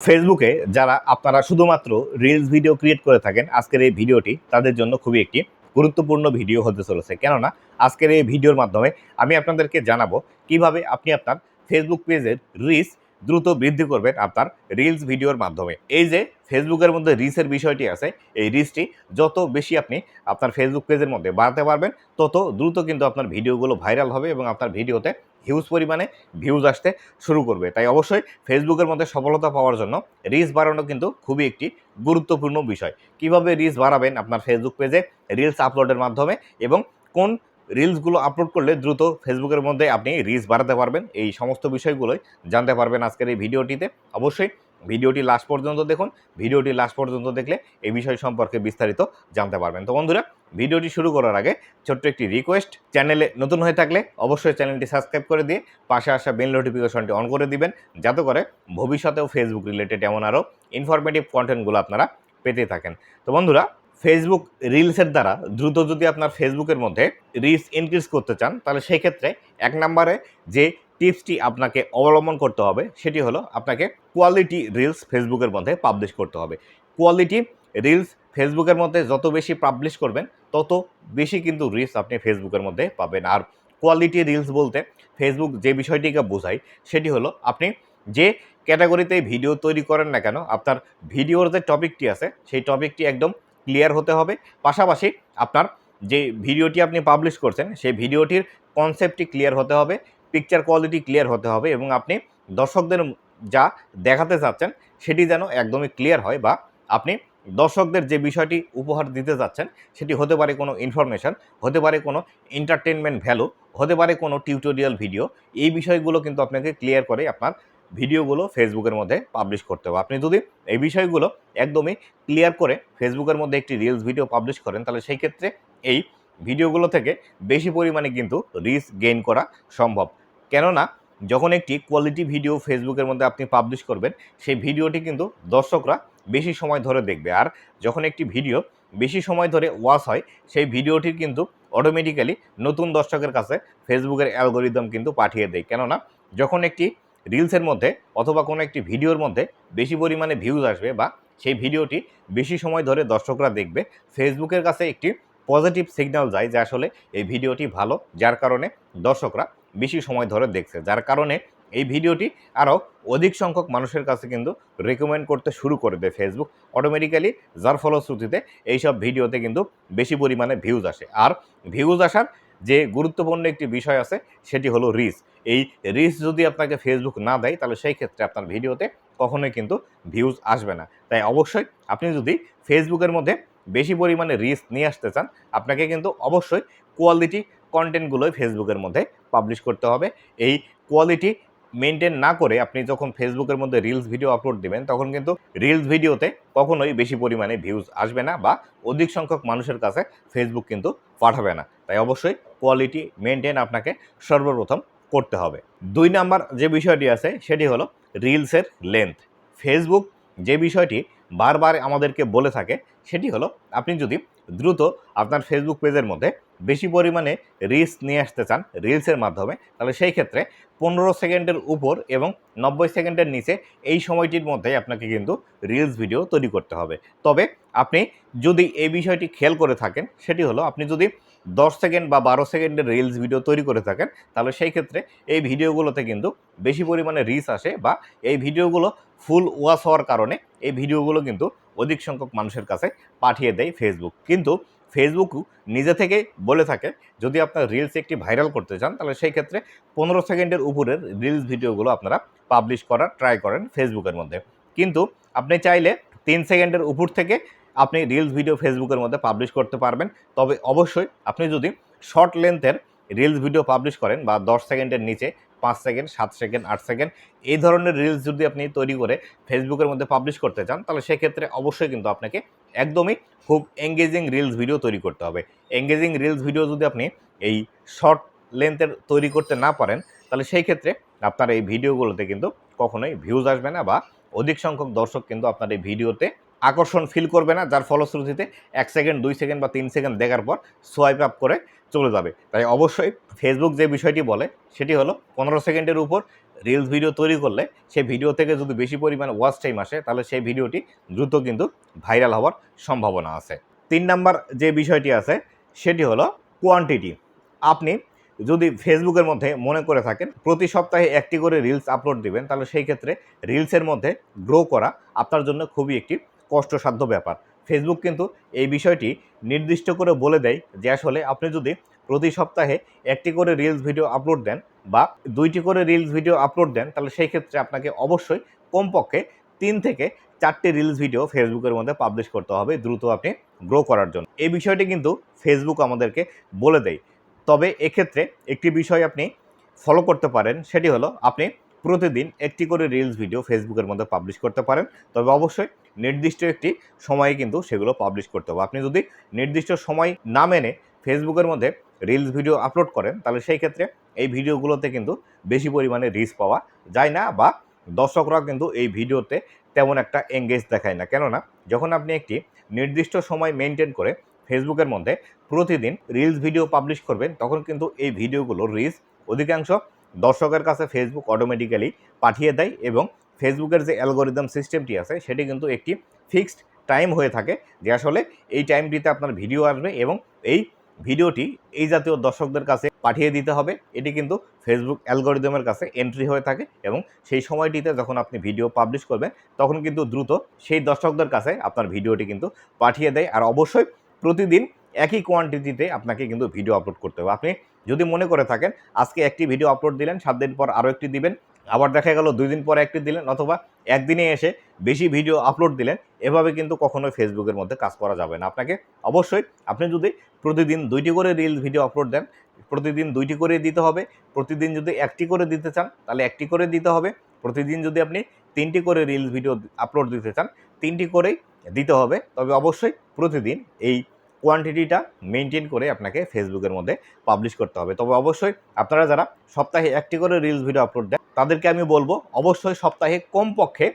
ফেসবুকে যারা, আপনারা শুধুমাত্র রিলস ভিডিও ক্রিয়েট করে থাকেন, আজকের এই ভিডিওটি তাদের জন্য খুবই একটি গুরুত্বপূর্ণ ভিডিও হতে চলেছে। কেননা, আজকের এই ভিডিওর মাধ্যমে আমি আপনাদেরকে জানাব কীভাবে আপনি আপনার ফেসবুক পেজের রিচ দ্রুত বৃদ্ধি করবেন আপনার রিলস ভিডিওর মাধ্যমে। এই যে ফেসবুকের মধ্যে রিচের বিষয়টি আছে, এই রিচটি যত বেশি আপনি আপনার ফেসবুক পেজের মধ্যে বাড়াতে পারবেন, তত দ্রুত কিন্তু আপনার ভিডিওগুলো ভাইরাল হবে এবং আপনার ভিডিওতে হিউজ পরিমাণে ভিউজ আসতে শুরু করবে। তাই অবশ্যই ফেসবুকের মধ্যে সফলতা পাওয়ার জন্য রিলস বাড়ানো কিন্তু খুবই একটি গুরুত্বপূর্ণ বিষয়। কীভাবে রিলস বাড়াবেন আপনার ফেসবুক পেজে রিলস আপলোডের মাধ্যমে এবং কোন রিলসগুলো আপলোড করলে দ্রুত ফেসবুকের মধ্যে আপনি রিলস বাড়াতে পারবেন, এই সমস্ত বিষয়গুলোই জানতে পারবেন আজকের এই ভিডিওটিতে অবশ্যই ভিডিওটি লাস্ট পর্যন্ত দেখুন, ভিডিওটি লাস্ট পর্যন্ত দেখলে এই বিষয় সম্পর্কে বিস্তারিত জানতে পারবেন। তো বন্ধুরা, ভিডিওটি শুরু করার আগে ছোট্ট একটি রিকোয়েস্ট চ্যানেলে নতুন হয়ে থাকলে অবশ্যই চ্যানেলটি সাবস্ক্রাইব করে দিয়ে পাশে আসা বেল নোটিফিকেশনটি অন করে দিবেন, যাতে করে ভবিষ্যতেও ফেসবুক রিলেটেড এমন আরও ইনফরমেটিভ কন্টেন্টগুলো আপনারা পেতে থাকেন। তো বন্ধুরা ফেসবুক রিলসের দ্বারা দ্রুত যদি আপনার ফেসবুকের মধ্যে রিচ ইনক্রিজ করতে চান, তাহলে সেই ক্ষেত্রে এক নম্বরে যে টিপসটি আপনাকে অবলম্বন করতে হবে, সেটি হলো আপনাকে কোয়ালিটি রিলস ফেসবুকের মধ্যে পাবলিশ করতে হবে। কোয়ালিটি রিলস ফেসবুকের মধ্যে যত বেশি পাবলিশ করবেন, তত বেশি কিন্তু রিলস আপনি ফেসবুকের মধ্যে পাবেন। আর কোয়ালিটি রিলস বলতে ফেসবুক যে বিষয়টিকে বোঝায়, সেটি হলো আপনি যে ক্যাটাগরিতে ভিডিও তৈরি করেন না কেন, আপনার ভিডিওর যে টপিকটি আছে, সেই টপিকটি একদম ক্লিয়ার হতে হবে। পাশাপাশি আপনার যে ভিডিওটি আপনি পাবলিশ করছেন, সেই ভিডিওটির কনসেপ্টটি ক্লিয়ার হতে হবে। পিকচার কোয়ালিটি ক্লিয়ার হতে হবে এবং আপনি দর্শকদের যা দেখাতে চাচ্ছেন, সেটি যেন একদমই ক্লিয়ার হয় বা আপনি দর্শকদের যে বিষয়টি উপহার দিতে যাচ্ছেন সেটি হতে পারে কোনো ইনফরমেশন হতে পারে কোনো এন্টারটেনমেন্ট ভ্যালু হতে পারে কোনো টিউটোরিয়াল ভিডিও এই বিষয়গুলো কিন্তু আপনাকে ক্লিয়ার করে আপনার ভিডিওগুলো ফেসবুকের মধ্যে পাবলিশ করতে হবে। আপনি যদি এই বিষয়গুলো একদমই ক্লিয়ার করে ফেসবুকের মধ্যে একটি রিলস ভিডিও পাবলিশ করেন, তাহলে সেই ক্ষেত্রে এই ভিডিওগুলো থেকে বেশি পরিমাণে কিন্তু রিচ গেইন করা সম্ভব। কেননা, যখন একটি কোয়ালিটি ভিডিও ফেসবুকের মধ্যে আপনি পাবলিশ করবেন, সেই ভিডিওটি কিন্তু দর্শকরা বেশি সময় ধরে দেখবে। আর যখন একটি ভিডিও বেশি সময় ধরে ওয়াচ হয়, সেই ভিডিওটির কিন্তু অটোমেটিক্যালি নতুন দর্শকের কাছে ফেসবুকের অ্যালগোরিদম কিন্তু পাঠিয়ে দেয়। কেননা, যখন একটি রিলসের মধ্যে অথবা কোনো একটি ভিডিওর মধ্যে বেশি পরিমাণে ভিউজ আসবে বা সেই ভিডিওটি বেশি সময় ধরে দর্শকরা দেখবে ফেসবুকের কাছে একটি পজিটিভ সিগন্যাল যায় যে আসলে এই ভিডিওটি ভালো, যার কারণে দর্শকরা বেশি সময় ধরে দেখছে। যার কারণে এই ভিডিওটি আরও অধিক সংখ্যক মানুষের কাছে কিন্তু রেকমেন্ড করতে শুরু করে দেয় ফেসবুক অটোমেটিক্যালি যার ফলশ্রুতিতে এইসব ভিডিওতে কিন্তু বেশি পরিমাণে ভিউজ আসে। আর ভিউজ আসার যে গুরুত্বপূর্ণ একটি বিষয় আছে, সেটি হলো রিচ এই রিচ যদি আপনাকে ফেসবুক না দেয়, তাহলে সেই ক্ষেত্রে আপনার ভিডিওতে কখনোই কিন্তু ভিউজ আসবে না। তাই অবশ্যই আপনি যদি ফেসবুকের মধ্যে বেশি পরিমাণে রিচ নিয়ে আসতে চান, আপনাকে কিন্তু অবশ্যই কোয়ালিটি কন্টেন্টগুলোই ফেসবুকের মধ্যে পাবলিশ করতে হবে। এই কোয়ালিটি মেনটেন না করে আপনি যখন ফেসবুকের মধ্যে রিলস ভিডিও আপলোড দিবেন, তখন কিন্তু রিলস ভিডিওতে কখনোই বেশি পরিমাণে ভিউজ আসবে না বা অধিক সংখ্যক মানুষের কাছে ফেসবুক কিন্তু পাঠাবে না। তাই অবশ্যই কোয়ালিটি মেনটেন আপনাকে সর্বপ্রথম করতে হবে। দুই নাম্বার যে বিষয়টি আছে, সেটি হলো রিলসের লেন্থ ফেসবুক যে বিষয়টি বারবার আমাদেরকে বলে থাকে, সেটি হলো আপনি যদি দ্রুত আপনার ফেসবুক পেজের মধ্যে বেশি পরিমাণে রিলস নিয়ে আসতে চান রিলসের মাধ্যমে, তাহলে সেই ক্ষেত্রে পনেরো সেকেন্ডের উপর এবং নব্বই সেকেন্ডের নিচে এই সময়টির মধ্যে আপনাকে কিন্তু রিলস ভিডিও তৈরি করতে হবে। তবে আপনি যদি এই বিষয়টি খেয়াল করে থাকেন, সেটি হলো আপনি যদি দশ সেকেন্ড বা বারো সেকেন্ডের রিলস ভিডিও তৈরি করে থাকেন, তাহলে সেই ক্ষেত্রে এই ভিডিওগুলোতে কিন্তু বেশি পরিমাণে রিচ আসে বা এই ভিডিওগুলো ফুল ওয়াশ হওয়ার কারণে এই ভিডিওগুলো কিন্তু অধিক সংখ্যক মানুষের কাছে পাঠিয়ে দেয় ফেসবুক কিন্তু ফেসবুকও নিজে থেকেই বলে থাকে, যদি আপনার রিলস একটি ভাইরাল করতে চান, তাহলে সেই ক্ষেত্রে পনেরো সেকেন্ডের উপরের রিলস ভিডিওগুলো আপনারা পাবলিশ করার ট্রাই করেন ফেসবুকের মধ্যে। কিন্তু আপনি চাইলে তিন সেকেন্ডের উপর থেকে আপনি রিলস ভিডিও ফেসবুকের মধ্যে পাবলিশ করতে পারবেন। তবে অবশ্যই আপনি যদি শর্ট লেন্থের রিলস ভিডিও পাবলিশ করেন বা দশ সেকেন্ডের নিচে পাঁচ সেকেন্ড, সাত সেকেন্ড, আট সেকেন্ড, এই ধরনের রিলস যদি আপনি তৈরি করে ফেসবুকের মধ্যে পাবলিশ করতে চান, তাহলে সেক্ষেত্রে অবশ্যই কিন্তু আপনাকে একদমই খুব এঙ্গেজিং রিলস ভিডিও তৈরি করতে হবে। এঙ্গেজিং রিলস ভিডিও যদি আপনি এই শর্ট লেন্থের তৈরি করতে না পারেন, তাহলে সেই ক্ষেত্রে আপনার এই ভিডিওগুলোতে কিন্তু কখনোই ভিউজ আসবে না বা অধিক সংখ্যক দর্শক কিন্তু আপনার এই ভিডিওতে আকর্ষণ ফিল করবে না, যার ফলশ্রুতিতে এক সেকেন্ড দুই সেকেন্ড বা তিন সেকেন্ড দেখার পর সোয়াইপ আপ করে চলে যাবে। তাই অবশ্যই ফেসবুক যে বিষয়টি বলে, সেটি হলো পনেরো সেকেন্ডের উপর রিলস ভিডিও তৈরি করলে, সেই ভিডিও থেকে যদি বেশি পরিমাণে ওয়াচ টাইম আসে, তাহলে সেই ভিডিওটি দ্রুত কিন্তু ভাইরাল হওয়ার সম্ভাবনা আছে। তিন নাম্বার যে বিষয়টি আছে, সেটি হলো কোয়ান্টিটি আপনি যদি ফেসবুকের মধ্যে মনে করে থাকেন, প্রতি সপ্তাহে একটি করে রিলস আপলোড দিবেন, তাহলে সেই ক্ষেত্রে রিলসের মধ্যে গ্রো করা আপনার জন্য খুবই একটি কষ্টসাধ্য ব্যাপার। ফেসবুক কিন্তু এই বিষয়টি নির্দিষ্ট করে বলে দেয় যে আসলে আপনি যদি প্রতি সপ্তাহে একটি করে রিলস ভিডিও আপলোড দেন বা দুইটি করে রিলস ভিডিও আপলোড দেন, তাহলে সেই ক্ষেত্রে আপনাকে অবশ্যই কমপক্ষে তিন থেকে চারটি রিলস ভিডিও ফেসবুকের মধ্যে পাবলিশ করতে হবে দ্রুত আপনি গ্রো করার জন্য। এই বিষয়টি কিন্তু ফেসবুক আমাদেরকে বলে দেয়। তবে এক্ষেত্রে একটি বিষয় আপনি ফলো করতে পারেন, সেটি হলো আপনি প্রতিদিন একটি করে রিলস ভিডিও ফেসবুকের মধ্যে পাবলিশ করতে পারেন। তবে অবশ্যই নির্দিষ্ট একটি সময়ে কিন্তু সেগুলো পাবলিশ করতে হবে। আপনি যদি নির্দিষ্ট সময় না মেনে ফেসবুকের মধ্যে রিলস ভিডিও আপলোড করেন, তাহলে সেই ক্ষেত্রে এই ভিডিওগুলোতে কিন্তু বেশি পরিমাণে রিচ পাওয়া যায় না বা দর্শকরা কিন্তু এই ভিডিওতে তেমন একটা এঙ্গেজ দেখায় না। কেননা, যখন আপনি একটি নির্দিষ্ট সময় মেনটেন করে ফেসবুকের মধ্যে প্রতিদিন রিলস ভিডিও পাবলিশ করবেন, তখন কিন্তু এই ভিডিওগুলোর রিচ অধিকাংশ দর্শকের কাছে ফেসবুক অটোমেটিক্যালি পাঠিয়ে দেয় এবং ফেসবুকের যে অ্যালগোরিদম সিস্টেমটি আছে, সেটি কিন্তু একটি ফিক্সড টাইম হয়ে থাকে, যে আসলে এই টাইমটিতে আপনার ভিডিও আসবে এবং এই ভিডিওটি এই জাতীয় দর্শকদের কাছে পাঠিয়ে দিতে হবে। এটি কিন্তু ফেসবুক অ্যালগোরিদমের কাছে এন্ট্রি হয়ে থাকে এবং সেই সময়টিতে যখন আপনি ভিডিও পাবলিশ করবেন, তখন কিন্তু দ্রুত সেই দর্শকদের কাছে আপনার ভিডিওটি কিন্তু পাঠিয়ে দেয়। আর অবশ্যই প্রতিদিন একই কোয়ান্টিটিতে আপনাকে কিন্তু ভিডিও আপলোড করতে হবে। আপনি যদি মনে করে থাকেন, আজকে একটি ভিডিও আপলোড দিলেন, সাত দিন পর আরও একটি দিবেন আবার দেখা গেল দুই দিন পরে একটি দিলেন অথবা একদিনে এসে বেশি ভিডিও আপলোড দিলেন, এভাবে কিন্তু কখনোই ফেসবুকের মধ্যে কাজ করা যাবে না। আপনাকে অবশ্যই, আপনি যদি প্রতিদিন দুইটি করে রিলস ভিডিও আপলোড দেন, প্রতিদিন দুইটি করে দিতে হবে, প্রতিদিন যদি একটি করে দিতে চান, তাহলে একটি করে দিতে হবে, প্রতিদিন যদি আপনি তিনটি করে রিলস ভিডিও আপলোড দিতে চান, তিনটি করেই দিতে হবে। তবে অবশ্যই প্রতিদিন এই কোয়ান্টিটিটা মেনটেন করে আপনাকে ফেসবুকের মধ্যে পাবলিশ করতে হবে। তবে অবশ্যই আপনারা যারা সপ্তাহে একটি করে রিলস ভিডিও আপলোড দেন তাদেরকে আমি বলব, অবশ্যই সপ্তাহে কমপক্ষে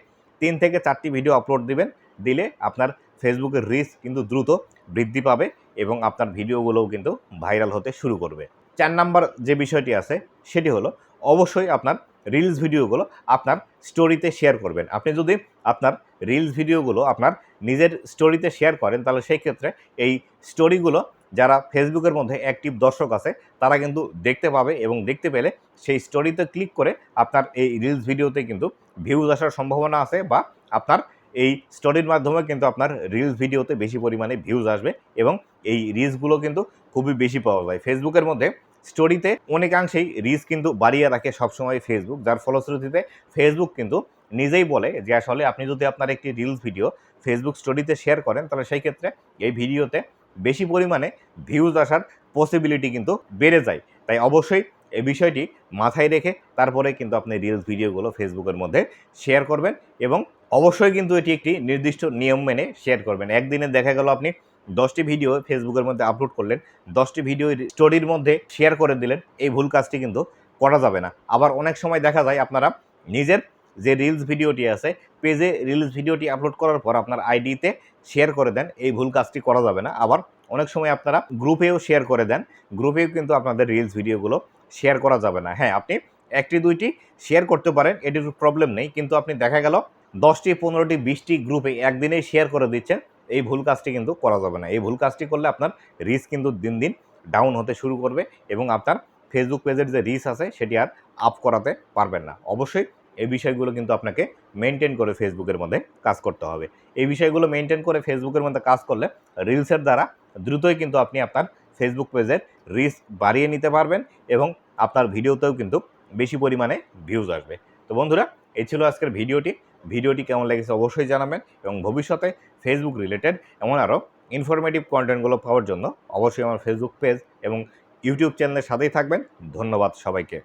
তিন থেকে চারটি ভিডিও আপলোড দিবেন। দিলে আপনার ফেসবুকের রিচ কিন্তু দ্রুত বৃদ্ধি পাবে এবং আপনার ভিডিওগুলোও কিন্তু ভাইরাল হতে শুরু করবে। চার নাম্বার যে বিষয়টি আছে, সেটি হলো অবশ্যই আপনার রিলস ভিডিওগুলো আপনার স্টোরিতে শেয়ার করবেন। আপনি যদি আপনার রিলস ভিডিওগুলো আপনার নিজের স্টোরিতে শেয়ার করেন, তাহলে সেই ক্ষেত্রে এই স্টোরিগুলো যারা ফেসবুকের মধ্যে অ্যাক্টিভ দর্শক আছে, তারা কিন্তু দেখতে পাবে এবং দেখতে পেলে সেই স্টোরিতে ক্লিক করে আপনার এই রিলস ভিডিওতে কিন্তু ভিউজ আসার সম্ভাবনা আছে বা আপনার এই স্টোরির মাধ্যমে কিন্তু আপনার রিলস ভিডিওতে বেশি পরিমাণে ভিউজ আসবে এবং এই রিলসগুলো কিন্তু খুবই বেশি পাওয়া যায়। ফেসবুকের মধ্যে স্টোরিতে অনেকাংশেই রিচ কিন্তু বাড়িয়ে রাখে সবসময় ফেসবুক যার ফলশ্রুতিতে ফেসবুক কিন্তু নিজেই বলে যে, আসলে আপনি যদি আপনার একটি রিলস ভিডিও ফেসবুক স্টোরিতে শেয়ার করেন, তাহলে সেই ক্ষেত্রে এই ভিডিওতে বেশি পরিমাণে ভিউজ আসার পসিবিলিটি কিন্তু বেড়ে যায়। তাই অবশ্যই এই বিষয়টি মাথায় রেখে তারপরে কিন্তু আপনি রিলস ভিডিওগুলো ফেসবুকের মধ্যে শেয়ার করবেন এবং অবশ্যই কিন্তু এটি একটি নির্দিষ্ট নিয়ম মেনে শেয়ার করবেন। একদিনে দেখা গেল আপনি দশটি ভিডিও ফেসবুকের মধ্যে আপলোড করলেন, দশটি ভিডিও স্টোরির মধ্যে শেয়ার করে দিলেন, এই ভুল কাজটি কিন্তু করা যাবে না। আবার অনেক সময় দেখা যায় আপনারা নিজের যে রিলস ভিডিওটি আছে, পেজে রিলস ভিডিওটি আপলোড করার পর আপনার আইডিতে শেয়ার করে দেন, এই ভুল কাজটি করা যাবে না। আবার অনেক সময় আপনারা গ্রুপেও শেয়ার করে দেন গ্রুপেও কিন্তু আপনাদের রিলস ভিডিওগুলো শেয়ার করা যাবে না। হ্যাঁ আপনি একটি, দুইটি শেয়ার করতে পারেন, এটির প্রবলেম নেই, কিন্তু আপনি দেখা গেল দশটি, পনেরোটি, বিশটি গ্রুপে একদিনেই শেয়ার করে দিচ্ছেন, এই ভুল কাজটি কিন্তু করা যাবে না। এই ভুল কাজটি করলে আপনার রিস্ক কিন্তু দিন দিন ডাউন হতে শুরু করবে এবং আপনার ফেসবুক পেজের যে রিচ আছে, সেটি আর আপ করাতে পারবেন না। অবশ্যই এই বিষয়গুলো কিন্তু আপনাকে মেনটেন করে ফেসবুকের মধ্যে কাজ করতে হবে। এই বিষয়গুলো মেনটেন করে ফেসবুকের মধ্যে কাজ করলে রিলসের দ্বারা দ্রুতই কিন্তু আপনি আপনার ফেসবুক পেজের রিচ বাড়িয়ে নিতে পারবেন এবং আপনার ভিডিওতেও কিন্তু বেশি পরিমাণে ভিউজ আসবে। তো বন্ধুরা, এই ছিল আজকের ভিডিওটি। ভিডিওটি কেমন লেগেছে অবশ্যই জানাবেন এবং ভবিষ্যতে ফেসবুক রিলেটেড এমন আরও ইনফরমেটিভ কন্টেন্টগুলো পাওয়ার জন্য অবশ্যই আমার ফেসবুক পেজ এবং ইউটিউব চ্যানেলের সাথেই থাকবেন। ধন্যবাদ সবাইকে।